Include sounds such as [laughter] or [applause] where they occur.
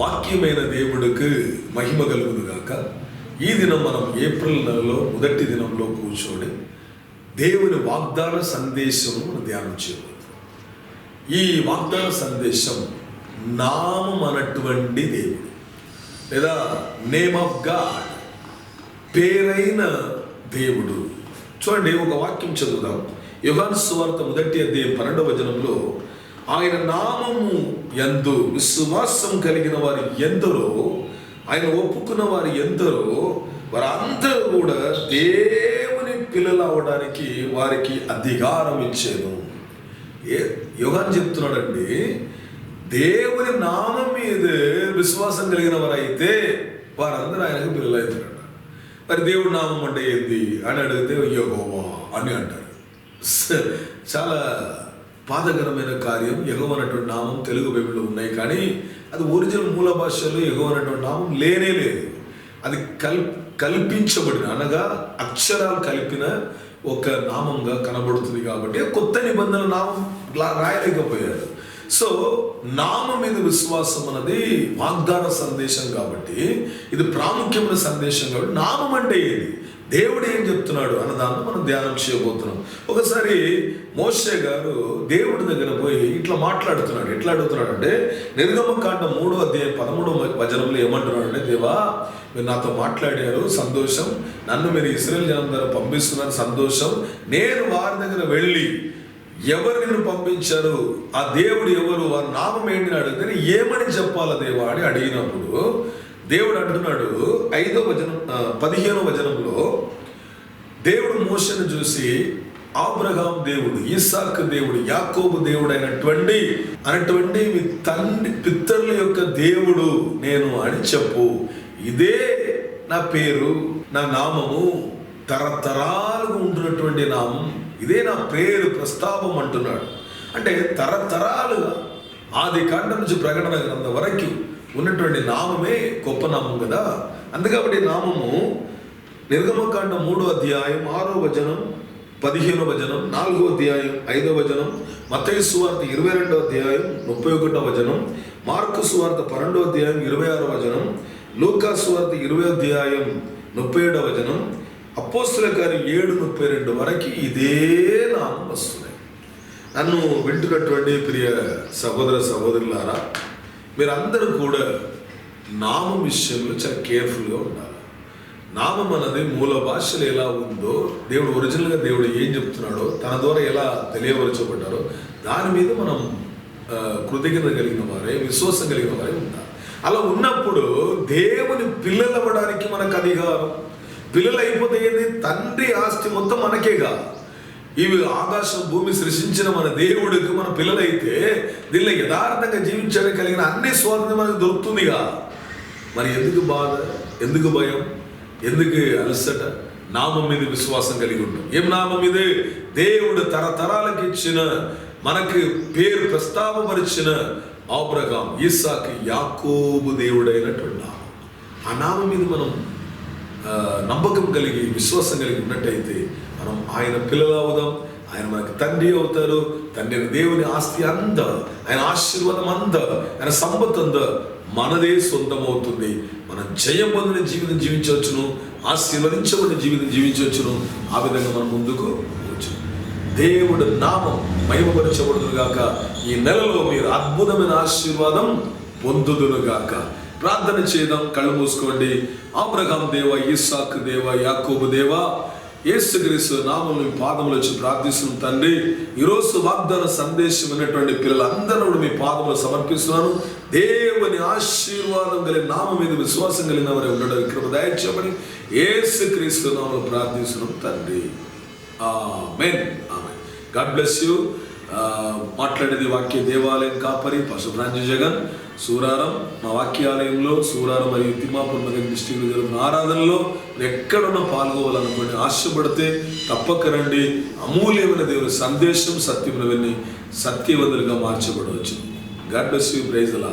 వాక్యమైన దేవుడికి మహిమ కలుగునుగాక. ఈ దినం మనం ఏప్రిల్ నెలలో మొదటి దినంలో కూర్చొని దేవుని వాగ్దాన సందేశము మనం ధ్యానం చేయబోతున్నాం. ఈ వాగ్దాన సందేశం నామం అన్నటువంటి దేవుడు లేదా నేమ్ ఆఫ్ గాడ్ పేరైన దేవుడు. చూడండి ఒక వాక్యం చదువుదాం. యుగాన్ సువార్త మొదటి అధ్యాయం పన్నెండవ వచనంలో ఆయన నామము ఎందు విశ్వాసం కలిగిన వారు ఎందరో ఆయన ఒప్పుకున్న వారు ఎందరో వారందరూ కూడా దేవుని పిల్లలు అవడానికి వారికి అధికారం ఇచ్చాను. ఏ యోగాన్ని చెప్తున్నాడండి దేవుని నామం మీద విశ్వాసం కలిగిన వారైతే వారందరూ ఆయనకు పిల్లలు అవుతారట మరి దేవుడి నామం అంటే ఏంది? అని అడిగితే యహోవా అని అంటారు. స- [laughs] చాలా బాధకరమైన కార్యం ఎగవ అనేటువంటి నామం తెలుగు బైబిల్లో ఉన్నాయి. కానీ అది ఒరిజినల్ మూల భాషలో ఎగవ అనేటువంటి నామం లేనే లేదు. అది కల్ కల్పించబడిన అనగా అక్షరాలు కలిపిన ఒక నామంగా కనబడుతుంది కాబట్టి కొత్త నిబంధన నామం లా- రాయలేకపోయారు. సో నామం మీద విశ్వాసం అన్నది వాగ్దాన సందేశం కాబట్టి ఇది ప్రాముఖ్యమైన సందేశం కాబట్టి నామం అంటే ఏది? దేవుడు ఏం చెప్తున్నాడు అన్న దాన్ని మనం ధ్యానం చేయబోతున్నాం. ఒకసారి మోషే గారు దేవుడి దగ్గర పోయి ఇట్లా మాట్లాడుతున్నాడు. ఎట్లా అడుగుతున్నాడు అంటే నిర్గమకాండ మూడో అధ్యాయం పదమూడో వచనంలో ఏమంటున్నాడు అంటే దేవా మీరు నాతో మాట్లాడారు సంతోషం. నన్ను మీరు ఇస్రాయల్ జనం ద్వారా పంపిస్తున్నారు సంతోషం. నేను వారి దగ్గర వెళ్ళి ఎవరు నిన్ను పంపించారు? ఆ దేవుడు ఎవరు? వారి నామం ఏంటి? అని అడిగితే ఏమని చెప్పాల దేవా? అని అడిగినప్పుడు దేవుడు అంటున్నాడు ఐదో వచనం పదిహేనో వచనంలో దేవుడు మోషను చూసి ఆబ్రహాం దేవుడు ఇసాక్ దేవుడు యాకోబు దేవుడు అయినటువంటి అనేటువంటి మీ తండ్రి పిత్తరుల యొక్క దేవుడు నేను అని చెప్పు. ఇదే నా పేరు నా నామము తరతరాలుగా ఉంటున్నటువంటి నామం ఇదే నా పేరు ప్రస్తావం అంటున్నాడు. అంటే తరతరాలుగా ఆది కాండం నుంచి ప్రకటన గ్రంథం వరకు ఉన్నటువంటి నామమే గొప్ప నామం కదా? అందుకబట్టి నామము నిర్గమకాండ మూడో అధ్యాయం ఆరో వచనం పదిహేనో వచనం నాలుగో అధ్యాయం ఐదో వచనం మత్తయ్య సువార్త ఇరవై రెండో అధ్యాయం ముప్పై ఒకటో వచనం మార్కు సువార్త పన్నెండో అధ్యాయం ఇరవై ఆరో వచనం లూకా సువార్త ఇరవై అధ్యాయం ముప్పై ఏడో వచనం అపోస్తుల గారి ఏడు ముప్పై రెండు వరకు ఇదే నామం వస్తున్నాయి నన్ను వింటున్నటువంటి ప్రియ సహోదర సహోదరులారా మీరందరూ కూడా నామం విషయంలో చాలా కేర్ఫుల్గా ఉండాలి. నామం అన్నది మూల భాషలో ఎలా ఉందో దేవుడు ఒరిజినల్గా దేవుడు ఏం చెప్తున్నాడో తన ద్వారా ఎలా తెలియపరచబడ్డారో దాని మీద మనం కృతజ్ఞత కలిగిన వారే విశ్వాసం కలిగిన వారే ఉండాలి అలా ఉన్నప్పుడు దేవుని పిల్లలు అవ్వడానికి మనకు అధికారం పిల్లలు అయిపోతే ఏంది? తండ్రి ఆస్తి మొత్తం మనకేగా ఇవి ఆకాశం భూమి సృష్టించిన మన దేవుడికి మన పిల్లలైతే దీనిలో యథార్థంగా జీవించడానికి కలిగిన అన్ని స్వాతంత్రం మనకు దొరుకుతుందిగా మరి ఎందుకు బాధ ఎందుకు భయం ఎందుకు అలసట నామం మీద విశ్వాసం కలిగి ఉంటాం ఏం నామం ఇది దేవుడు తరతరాలకు ఇచ్చిన మనకి పేరు ప్రస్తావపరిచిన ఆబ్రహాం ఈసాకి యాకోబు దేవుడైనటువంటి నామం ఆ నామం మీద మనం ఆ, నమ్మకం కలిగి విశ్వాసం కలిగి ఉన్నట్టయితే మనం ఆయన పిల్లలు అవుదాం ఆయన మనకు తండ్రి అవుతారు తండ్రి దేవుని ఆస్తి అంత ఆయన ఆశీర్వాదం అంత ఆయన సంపత్ అంత మనదే సొంతం అవుతుంది మనం జయం పొందిన జీవితం జీవించవచ్చును ఆశీర్వదించబడిన జీవితం జీవించవచ్చును ఆ విధంగా మనం ముందుకు పోవచ్చు. దేవుడు నామం మహిమపరచబడును గాక ఈ నెలలో మీరు అద్భుతమైన ఆశీర్వాదం పొందుదును గాక ప్రార్థన చేద్దాం కళ్ళు మూసుకోండి. ఆబ్రహాం దేవ ఇస్సాక్ దేవ యాకోబు దేవ ఏసుక్రీస్తు నామం మీ పాదములు వచ్చి ప్రార్థిస్తున్నాం తండ్రి. ఈరోజు వాగ్దాన సందేశం ఉన్నటువంటి పిల్లలందరూ కూడా మీ పాదములు సమర్పిస్తున్నాను. దేవుని ఆశీర్వాదం కలిగిన నామం మీద విశ్వాసం కలిగిన వారి ఉండడం కృప దయచేయమని యేసుక్రీస్తు నామం ప్రార్థిస్తున్నాం తండ్రి. Amen. Amen. God bless you. మాట్లాడేది వాక్య దేవాలయం కాపరి పశుభ్రాంజ జగన్. సూరారం మా వాక్యాలయంలో సూరారం మరియు తిమ్మాపురం నగర్ డిస్టిక్లో జరుగుతున్న ఆరాధనలో ఎక్కడున్నా పాల్గొవాలనుకోండి ఆశపడితే తప్పక రండి. అమూల్యమైన దేవుని సందేశం సత్యమును విని సత్యవంతులుగా మార్చబడవచ్చు. గాడ్ బ్లెస్ యూ ప్రైజ్ అలా